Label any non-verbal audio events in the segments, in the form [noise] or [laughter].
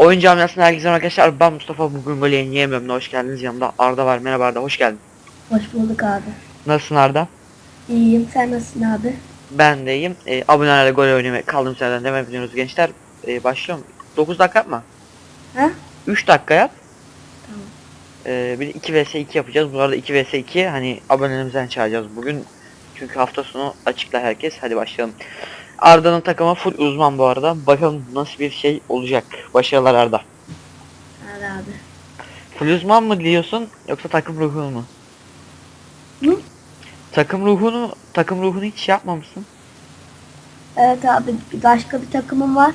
Oyun camiasına herkese arkadaşlar. Ben Mustafa bugün böyle yiyemiyorum. Hoş geldiniz. Yanımda Arda var. Merhaba Arda. Hoş geldin. Hoş bulduk abi. Nasılsın Arda? İyiyim. Sen nasılsın abi? Ben de iyiyim. E, abonelerle gol oynamaya kaldığım yerden devam ediyoruz gençler. E, başlıyorum. 9 dakika yapma. Ha? 3 dakika yap. Tamam. E, bir de 2 vs 2 yapacağız. Bu arada 2 vs 2 hani abonelerimizden çağıracağız bugün. Çünkü hafta sonu açıkla herkes. Hadi başlayalım. Arda'nın takımı full uzman bu arada. Bakalım nasıl bir şey olacak. Başarılar Arda. Hadi abi. Full uzman mı diyorsun yoksa takım ruhunu mu? Hı? Takım ruhunu takım ruhunu hiç şey yapmamışsın. Evet abi. Başka bir takımım var.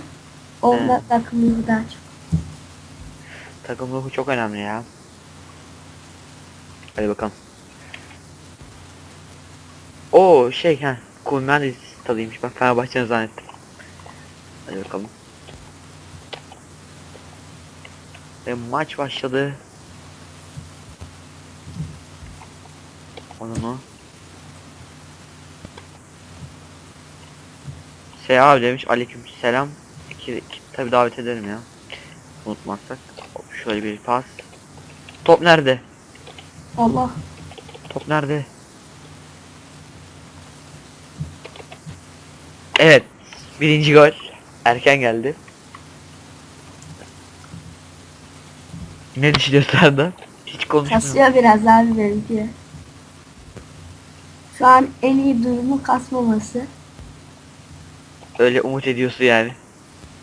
Onda takımım daha çok. Takım ruhu çok önemli ya. Hadi bakalım. O şey ha. Kulmen tadıymış. Ben Fenerbahçe'ni zannettim. Hadi bakalım. Ve maç başladı. Onu mu? Seha abi demiş. Aleyküm selam. Tabi davet ederim ya. Unutmazsak. Hop, şöyle bir pas. Top nerede? Allah. Top nerede? Evet. Birinci gol. Erken geldi. Ne düşünüyorsun Arda? Hiç konuşmuyorum. Kasıyor biraz abi benimki. Şu an en iyi durumu kasmaması. Öyle umut ediyorsun yani.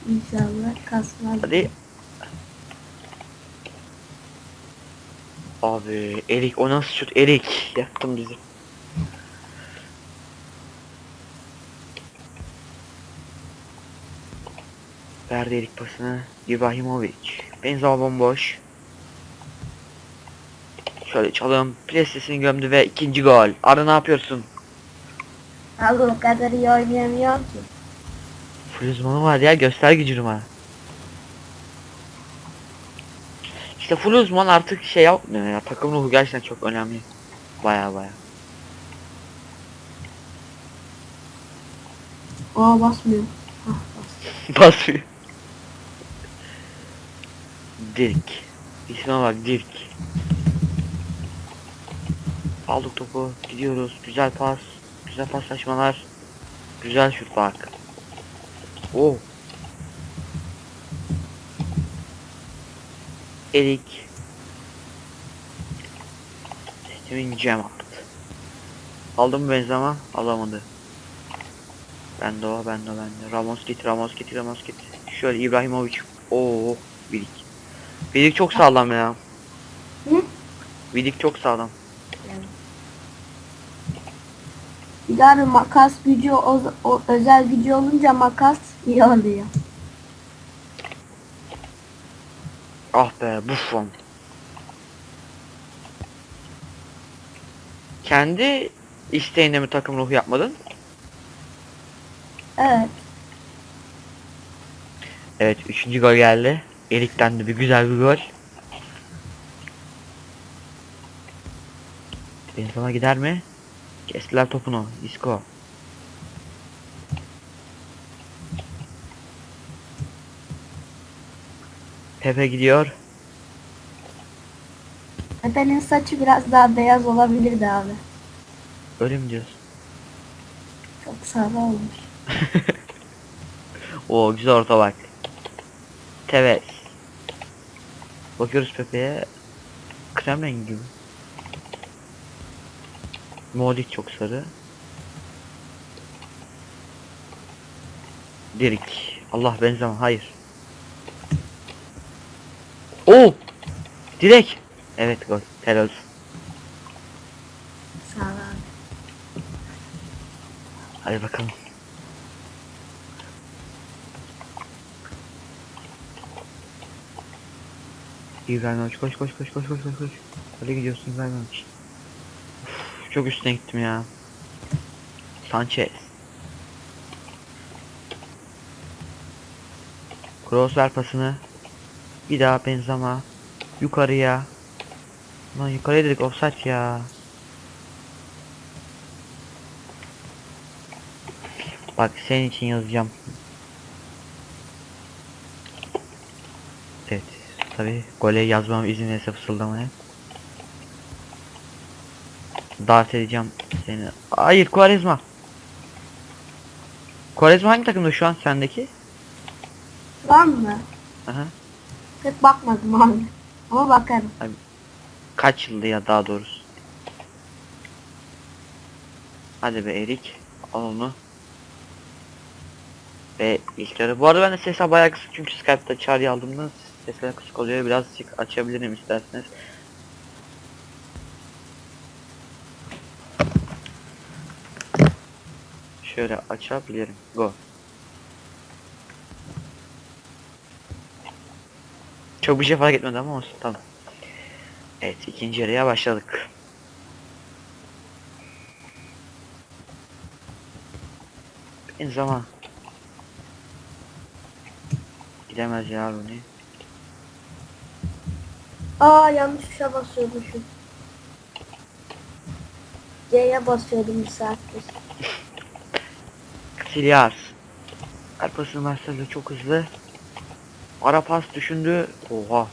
İnşallah kasmaz. Hadi. Abi Erik o nasıl şut Erik yaktın bizi. Verdi Erik pasını İbrahimovic. Benzema bomboş. Şöyle çalım presesini gömdü ve ikinci gol. Arda ne yapıyorsun? Abi o kadar iyi oynayamıyor ki. Fluzman'ı var ya göster gücünü bana. İşte full uzman artık şey yapmıyor ya takım ruhu gerçekten çok önemli. Baya baya. Aa basmıyor. Hah [laughs] bas. Basıyor. Dirk. İsme bak Dirk. Aldık topu. Gidiyoruz. Güzel pas. Güzel paslaşmalar. Güzel şut bak. Oh. Erik. Sistemin Cemaat. Aldı mı Benzema? Alamadı. Ben de o, ben de ben de. Ramos git, Ramos git, Ramos git. Şöyle İbrahimovic. Oo, Vidik. Vidik çok sağlam ya. Hı? Vidik çok sağlam. Bir daha bir makas gücü o, o özel gücü olunca makas iyi oluyor. Ah be, Buffon. Kendi isteğinde mi takım ruhu yapmadın? Evet. Evet, üçüncü gol geldi. Erik'ten de bir güzel bir gol. Benzema gider mi? Kestiler topunu. Isco. Pepe gidiyor. Pepe'nin saçı biraz daha beyaz olabilirdi abi. Öyle mi diyorsun? Çok sarı olmuş. [laughs] Oo güzel orta bak. Tevez. Bakıyoruz Pepe'ye. Krem rengi gibi. Modric çok sarı. Dirik. Allah benzeme hayır. Oo! Direk. Evet gol. Helal olsun. Sağ ol. Hadi bakalım. İbrahimovic koş koş koş koş koş koş koş. Hadi gidiyorsun İbrahimovic. Uf, çok üstüne gittim ya. Sanchez. Kroos ver pasını. Bir daha Benzema. Yukarıya. Lan yukarıya dedik offside ya. Bak senin için yazacağım. Evet. Tabi gole yazmam izin verirse fısıldamaya. Davet edeceğim seni. Hayır Quaresma. Quaresma hangi takımda şu an sendeki? Var mı? Aha. Pek bakmadım abi. Ama bakarım. Kaç yıldı ya daha doğrusu. Hadi be Erik. Al onu. Ve ilk yarı. Bu arada ben de sesler bayağı kısık çünkü Skype'da çağrı aldığımda sesler kısık oluyor. Birazcık açabilirim isterseniz. Şöyle açabilirim. Go. Çok bir şey fark etmedi ama olsun tamam. Evet ikinci yarıya başladık. En zaman. Gidemez ya bu ne? Aa yanlış tuşa basıyormuşum. C'ye basıyordum bir saattir. Casillas. Arpasını Marcelo çok hızlı. Ara pas düşündü. Oha.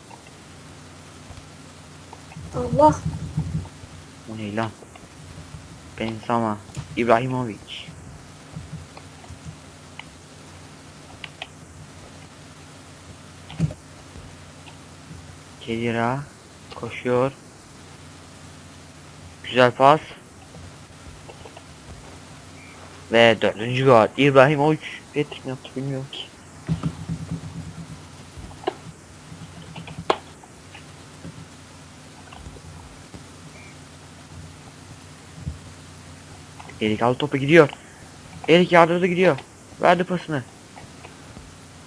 Allah. O ne lan? Benzema. İbrahimovic. Kedira koşuyor. Güzel pas. Ve dördüncü gol. İbrahimovic. Patrick ne yaptı bilmiyorum ki. Erik aldı topu gidiyor. Erik yardırdı gidiyor. Verdi pasını.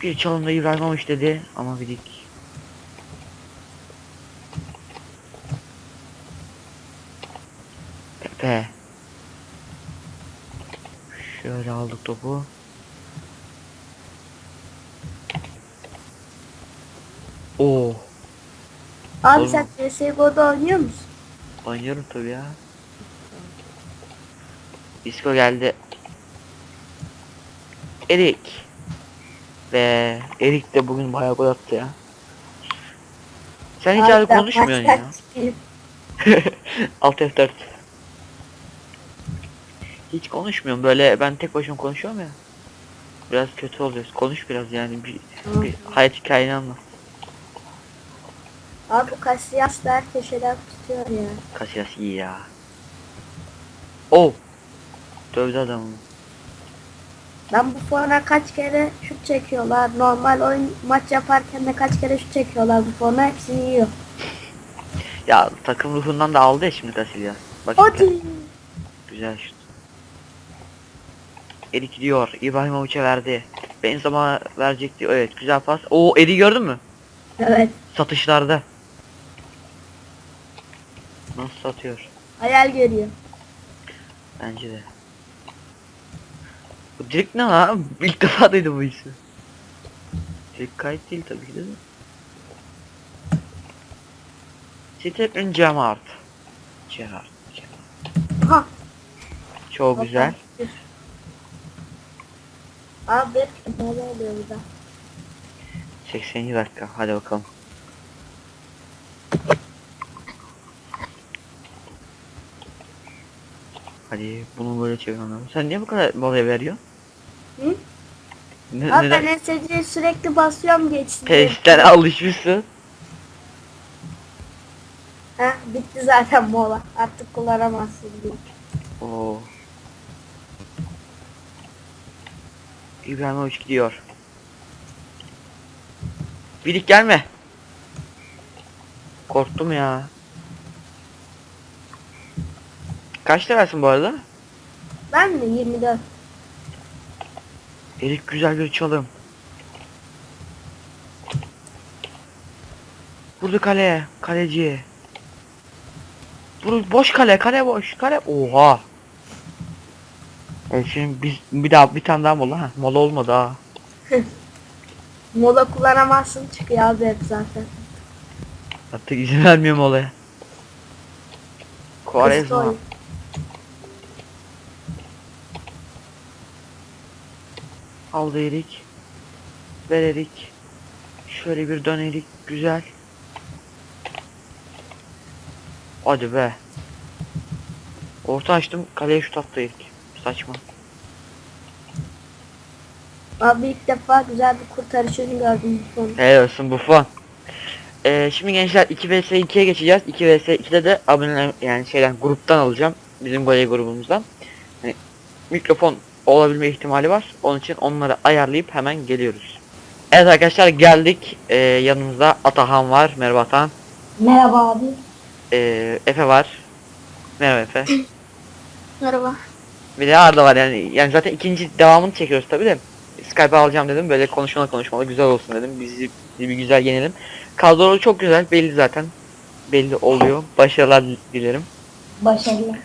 Bir çalımda İbrahimovic dedi ama bidik. Pepe. Şöyle aldık topu. Oo, Abi Oğlum. sen CSGO'da oynuyor musun? oynuyorum tabii ya. Disco geldi. Erik. Ve Erik de bugün bayağı gol attı ya. Sen hiç Abi konuşmuyorsun ya. [laughs] Alt F4. Hiç konuşmuyorum böyle ben tek başıma konuşuyorum ya. Biraz kötü oluyoruz. Konuş biraz yani bir, bir hayat hikayeni anlat. Abi Casillas da her köşeden tutuyor ya. Casillas iyi ya. Oh. Dövdü adamı. Ben bu fona kaç kere şut çekiyorlar. Normal oyun maç yaparken de kaç kere şut çekiyorlar bu fona hepsini yiyor. Ya takım ruhundan da aldı ya şimdi Casillas. Bak Hadi. güzel şut. Erik gidiyor. İbrahimovic'e verdi. Benzema verecekti. Evet güzel pas. Oo Erik'i gördün mü? Evet. Satışlarda. Nasıl satıyor? Hayal görüyor. Bence de. Bu direkt ne lan? İlk defa duydum bu ismi. Direkt kayıt değil tabii ki de. Stephen Gerrard. Gerrard. Gerrard. Çok güzel. Abi ne oluyor burada? 80 dakika. Hadi bakalım. Hadi bunu böyle çevirmem Sen niye bu kadar molaya veriyorsun? Hı? Ne, Abi neden? ben SC'ye sürekli basıyorum geçsin. diye. Testten alışmışsın. Heh, bitti zaten mola. Artık kullanamazsın. Oo. İbrahimovic gidiyor. Birik gelme. Korktum ya. Kaçta versin bu arada? Ben mi? 24. Erik güzel bir çalım. Vurdu kaleye. Kaleci. Vur boş kale. Kale boş. Kale. Oha. Evet şimdi biz bir daha bir tane daha mola. Ha, mola olmadı ha. [laughs] Mola kullanamazsın çıkıyor abi hep zaten. Artık izin vermiyorum olaya. Quaresma. Hızlı oyun. Aldı Erik. Ver Erik. Şöyle bir dönelik güzel. Hadi be. Orta açtım kaleye şut attı ilk. Saçma. Abi ilk defa güzel bir kurtarışını gördüm bu konu. Helal olsun Buffon. Ee, şimdi gençler 2 vs 2'ye geçeceğiz. 2 vs 2'de de abone yani şeyden gruptan alacağım. Bizim goley grubumuzdan. Hani mikrofon olabilme ihtimali var. Onun için onları ayarlayıp hemen geliyoruz. Evet arkadaşlar geldik. Ee, yanımızda Atahan var. Merhaba Atahan. Merhaba abi. Ee, Efe var. Merhaba Efe. Merhaba. Bir de Arda var yani. Yani zaten ikinci devamını çekiyoruz tabi de. Skype alacağım dedim. Böyle konuşmalı konuşmalı güzel olsun dedim. Bizi, bizi bir güzel yenelim. Kadro çok güzel. Belli zaten. Belli oluyor. Başarılar dilerim. Başarılı.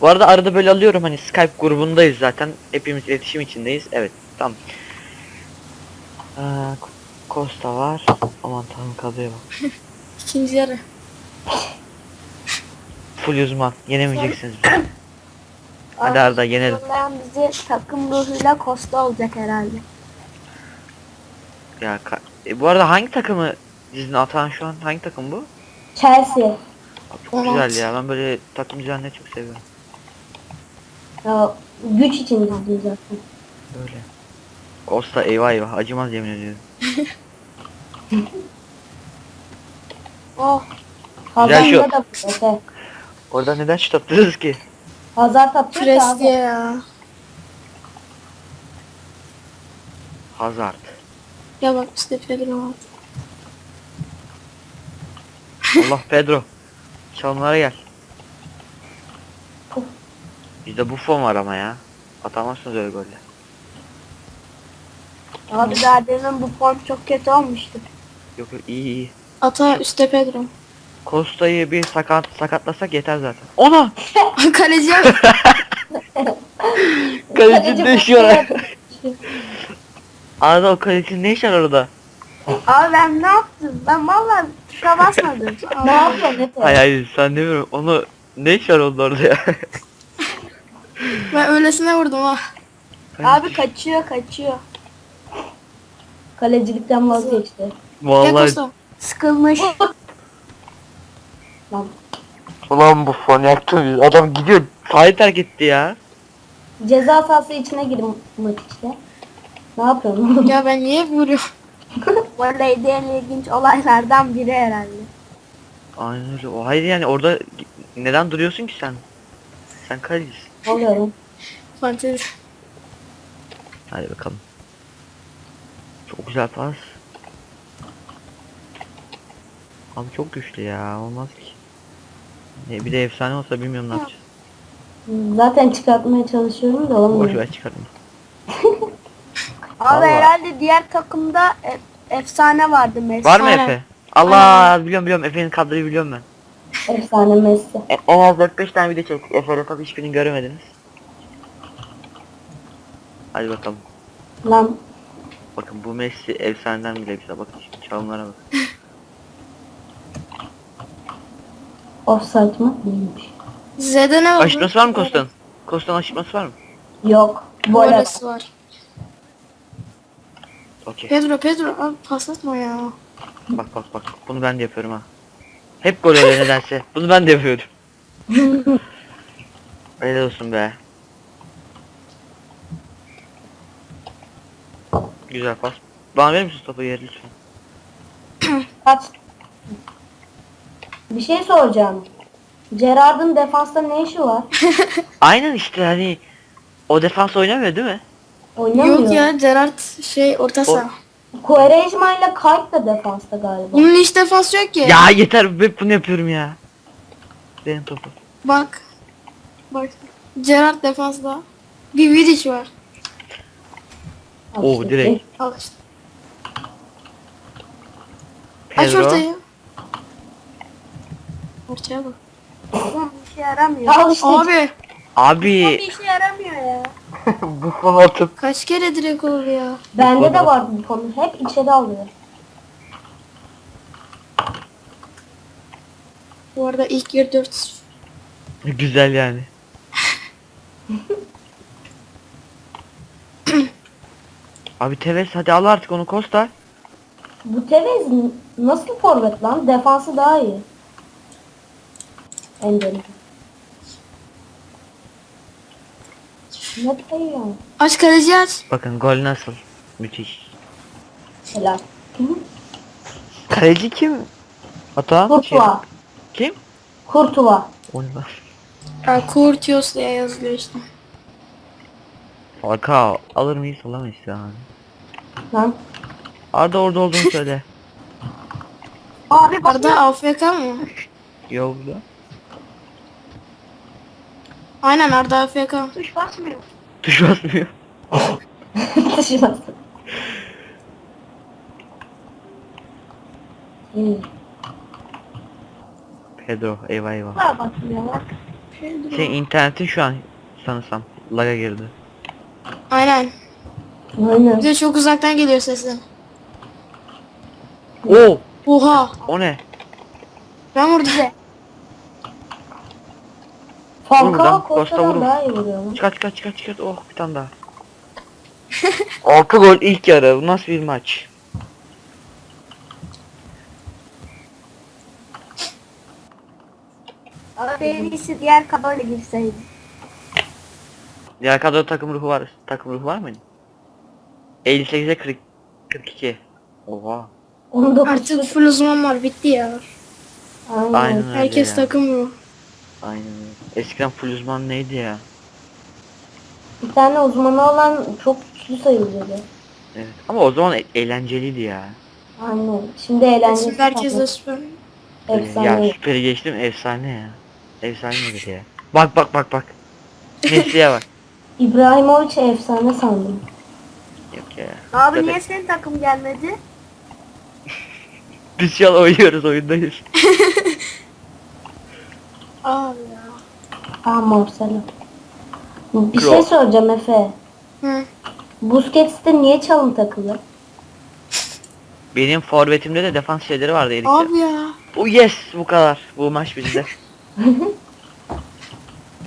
Bu arada arada böyle alıyorum hani Skype grubundayız zaten. Hepimiz iletişim içindeyiz. Evet tamam. Ee, Costa var. Aman tanrım kadroya bak. [laughs] İkinci yarı. Full uzman. Yenemeyeceksiniz. [clears throat] Hadi Arda yenelim. Bizi takım ruhuyla Costa olacak herhalde. Ya ka- e, bu arada hangi takımı dizin atan şu an hangi takım bu? Chelsea. Abi çok Evet. güzel ya. Ben böyle takım düzenleri çok seviyorum. Ya, güç için izliyor zaten. Böyle. Costa eyvah eyvah acımaz yemin ediyorum. [laughs] Oh. Güzel Hazar şut. da bu Efe. Orada neden şut attınız ki? Hazar atıyor ki Pres abi. diye ya. Hazard. Ya bak işte Pedro var. Allah Pedro. Çalımlara gel. Bizde Buffon var ama ya. Atamazsınız öyle golle. Abi daha demin bu form çok kötü olmuştu. Yok yok iyi iyi. Ata üstte Pedro. Costa'yı bir sakat sakatlasak yeter zaten. Ona! [laughs] [laughs] Kaleci. Kaleci var? [laughs] Arada o kalecinin ne işi var orada? Abi ben ne yaptım? Ben vallahi tuşa basmadım. ne yaptın Efe? Hayır hayır sen demiyorum. Onu ne var onun orada ya? ben öylesine vurdum ha. Abi kaçıyor kaçıyor. Kalecilikten vazgeçti. Gel Vallahi Costa. Sıkılmış. Ulan Buffon yaktı bizi. Adam gidiyor. Sahayı terk etti ya. Ceza sahası içine girdim maç işte. Ne yapıyorsun? Ya ben niye vuruyorum? [laughs] Voleyde en ilginç olaylardan biri herhalde. Aynen öyle. O hayır yani orada neden duruyorsun ki sen? Sen kalecisin. Oluyorum. Fantezi. Hadi bakalım. Çok güzel pas. Abi çok güçlü ya. Olmaz ki. Ne, bir de efsane olsa bilmiyorum ne yapacağız. Zaten çıkartmaya çalışıyorum da Boş olmuyor. ver çıkartma. [laughs] Abi Vallahi. herhalde diğer takımda e- efsane vardı Messi. Var mı Aynen. Efe? Allah biliyorum biliyorum Efe'nin kadroyu biliyorum ben. Efsane Messi. E, en az 4-5 tane video çektik. Efe'yle tabii hiçbirini göremediniz. Hadi bakalım. Lan Bakın bu Messi efsaneden bile bize bakın şimdi çalımlara bak. Offside mı? Değilmiş. Z'de ne var? Aşırtması var mı Kosta'nın? Kosta'nın aşırtması var mı? Yok. Böyle. Volesi var. Okey. Pedro Pedro abi pas atma ya. Bak bak bak. Bunu ben de yapıyorum ha. Hep gol oluyor nedense. [laughs] Bunu ben de yapıyorum. Öyle olsun be. Güzel pas. Bana verir misin topu yer lütfen? Kaç? Bir şey soracağım. Gerard'ın defansta ne işi var? [laughs] Aynen işte hani o defans oynamıyor değil mi? Oynamıyor. Yok ya Gerard şey orta saha. Quaresma ile Kayt da defansta galiba. Bunun hiç defans yok ki. Ya yeter hep bunu yapıyorum ya. Benim topu. Bak. Bak. Gerard defansta. Bir Vidic var. Al işte. direkt. Al işte. Aç ortayı. Ortaya bak. Oğlum bir şey yaramıyor. Al işte. Abi Abi Bir işe yaramıyor ya. [laughs] bu konu atıp kaç kere direkt oldu ya. Bende de var bu konu. Hep içeri alıyor. Bu arada ilk yarı 4 güzel yani. [laughs] Abi Tevez hadi al artık onu Costa. Bu Tevez n- nasıl forvet lan? Defansı daha iyi. Ender'in. Ne kayıyor? Aç kaleci aç. Bakın gol nasıl? Müthiş. Helal. Kaleci kim? Hata? Kurtuva. Kim? Kurtuva. O ne lan? Ha, Kurtios diye yazılıyor işte. Falcao alır mıyız alamayız ya. Lan. Arda orada olduğunu [laughs] söyle. Abi bak Arda AFK mı? Yok da. Aynen Arda AFK. tuş basmıyor. Tuş basmıyor. Hmm. Pedro eyvah eyvah. Basmıyor bak. Senin internetin şu an sanırsam laga girdi. Aynen. Aynen. Bir de çok uzaktan geliyor sesi. Oo! Oha. O ne? Ben vurdum. Falcao Costa vurun. daha iyi vuruyor mu? Çıkart çıkart çıkart çıkart. Oh bir tane daha. [laughs] 6 gol ilk yarı. Bu nasıl bir maç? Abi en iyisi diğer kabloyla girseydi. Diğer kadro takım ruhu var. Takım ruhu var mıydı? 58'e 40 42. Oha. 19 Artık full uzman var bitti ya. Aynen. Aynen öyle Herkes ya. takım bu. Aynen öyle. Eskiden full uzman neydi ya? Bir tane uzmanı olan çok güçlü sayılıyordu. Evet. Ama o zaman e- eğlenceliydi ya. Aynen. Şimdi eğlenceli. Şimdi herkes de süper. Efsane. Ya süperi geçtim efsane ya. Efsane nedir ya? Bak bak bak bak. Messi'ye bak. [laughs] İbrahimovic efsane sandım. Yok ya. Abi Zaten niye senin takım gelmedi? [laughs] Biz şu an oynuyoruz oyundayız. [laughs] Abi ya. Ah Marcelo. Bir Kro. şey soracağım Efe. Hı. Busquets'te niye çalım takılı? Benim forvetimde de defans şeyleri vardı Erik'te. Abi ya. Oh yes bu kadar. Bu maç bizde. [laughs]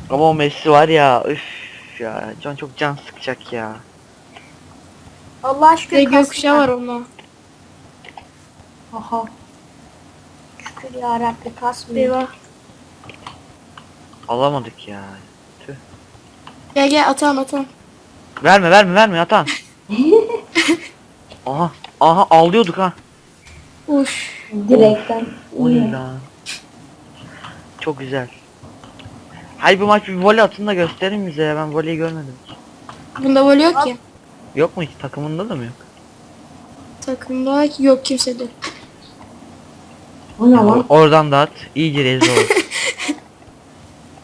Ama o Messi var ya üf ya can çok can sıkacak ya. Allah de kastı gökkuşağı var onda. Aha. Şükür ya Rabbi kasmıyor. Eyvah. Alamadık ya. Tüh. Gel gel atan atan. Verme verme verme atan. [laughs] aha aha ağlıyorduk ha. Uş. Direkten. O ne lan? Çok güzel. Hayır bu maç bir voley atın da gösterin bize ya ben voleyi görmedim. Bunda vol yok ki. Yok mu hiç takımında da mı yok? Takımda yok kimse de. Bu ne lan? Oradan da at. İyice rezil ol.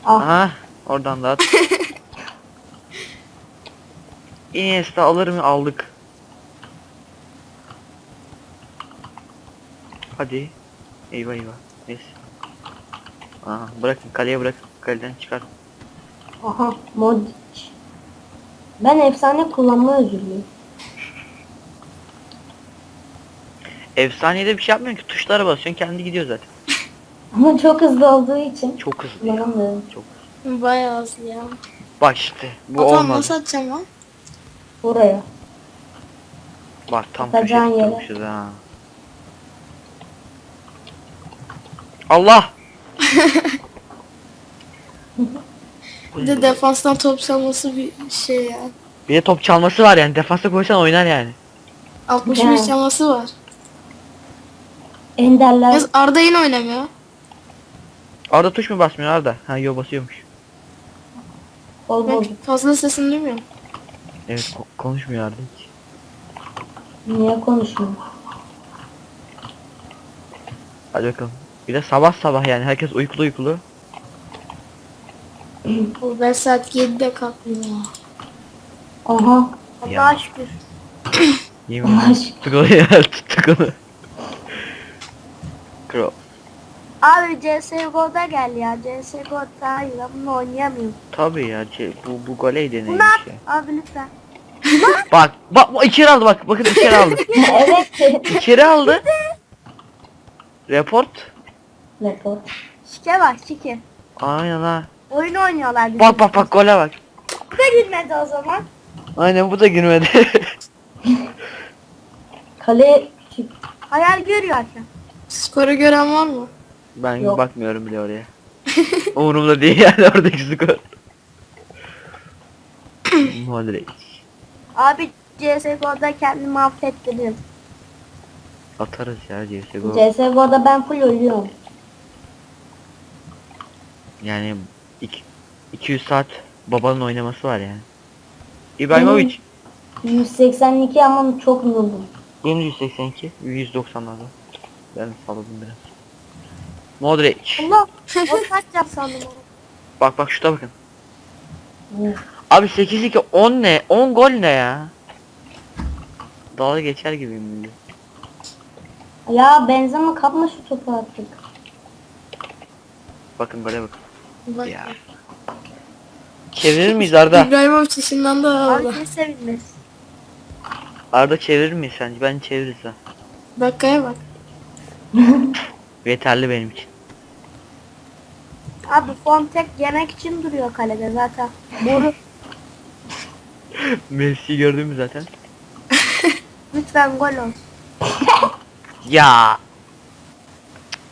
Ah. Aha oradan da at. [laughs] Iniesta alır mı? Aldık. Hadi. Eyvah eyvah. Neyse. Aha bırakın kaleye bırakın. Kaleden çıkar. Aha. Modric. Ben efsane kullanma özürlüyüm. Efsanede bir şey yapmıyorsun ki tuşlara basıyorsun kendi gidiyor zaten. Ama çok hızlı olduğu için Çok hızlı ya. kullanamıyorum. Çok. Bayağı az ya. Bak işte bu Atan olmadı. nasıl atacağım lan? Buraya. Bak tam Atacağın yere. tutmuşuz ha. Allah! [laughs] Bir de defanstan top çalması bir şey ya. Bir de top çalması var yani defansa koysan oynar yani. 65 Yani. çalması var. Enderler. Yalnız Arda yine oynamıyor. Arda tuş mu basmıyor Arda? Ha yo basıyormuş. Ben fazla sesini duymuyorum. Evet ko- konuşmuyor Arda hiç. Niye konuşmuyor? Hadi bakalım. Bir de sabah sabah yani herkes uykulu uykulu. [clears throat] Bu ben saat 7'de kalktım ya. Aha. Ya. Allah'a şükür. Yemin Allah ederim. aşkına. Tuttuk onu ya tuttuk onu. Kro. Abi CSGO'da gel ya. CSGO daha iyi. Ben bunu oynayamıyorum. Tabii ya ce- bu, bu goleydi neymiş Bunu at. ya. Abi lütfen. [laughs] Bak bak bak, içeri aldı bak bakın içeri aldı. [laughs] evet. içeri aldı. Report. Rapor. Şike var şike. Aynen ha. Oyun oynuyorlar bizim. Bak bak bak gole bak. Bu da girmedi o zaman. Aynen bu da girmedi. [laughs] Kale. Hayal görüyor hakem. Skoru gören var mı? Ben Yok. bakmıyorum bile oraya. [laughs] Umurumda değil yani oradaki skor. [clears throat] Modric. Abi CSGO'da kendimi affettirdim. Atarız ya CSGO. CSGO'da ben full ölüyorum. Yani iki- 200 saat babanın oynaması var yani. İbrahimovic. 182 ama çok noobum. Benim 182, 190'larda. Ben salladım biraz. Modric. Allah [laughs] o kaç yap sandım onu. Bak bak şuta bakın. Abi 8-2 10 ne? 10 gol ne ya? Dalga geçer gibiyim şimdi. Ya Benzema kapma şu topu artık. Bakın gole bakın. Bak. Ya. Çevirir miyiz Arda? İbrahimovic işinden de Abi aldı. ne sevinmez. Arda çevirir miyiz sence? Ben çeviririz ha. Dakikaya bak. [laughs] Yeterli benim için. Abi Fontek yemek için duruyor kalede zaten. Boru [laughs] Messi gördün mü zaten? [laughs] lütfen gol olsun. [laughs] Ya.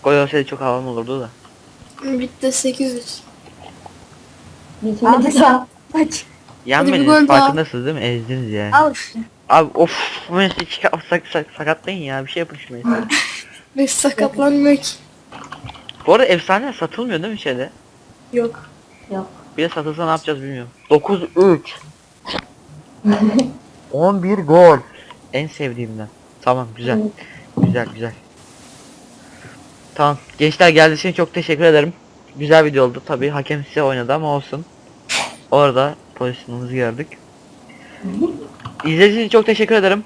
Gol olsaydı çok havalı olurdu da. Bitti 8-3. Bitmedi Abi daha. Maç. gol Yenmediniz farkındasınız değil mi? Ezdiniz yani. Al işte. Abi of Messi çıkar sak, sak, sakatlayın ya bir şey yapın şu Messi. Ve sakatlanmıyor ki. Bu arada efsane satılmıyor değil mi şeyde? Yok. Yok. Bir de satılsa ne yapacağız bilmiyorum. 9-3 11 [laughs] gol En sevdiğimden. Tamam güzel. Güzel güzel. Tamam. Gençler geldiğiniz için çok teşekkür ederim. Güzel video oldu. Tabii hakem size oynadı ama olsun. Orada pozisyonumuzu gördük. İzlediğiniz için çok teşekkür ederim.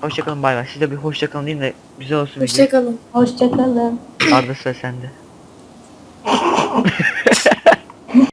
Hoşçakalın bay bay. Siz de bir hoşçakalın deyin de güzel olsun video. Hoşçakalın. Hoşçakalın. Arda sıra sende. [laughs]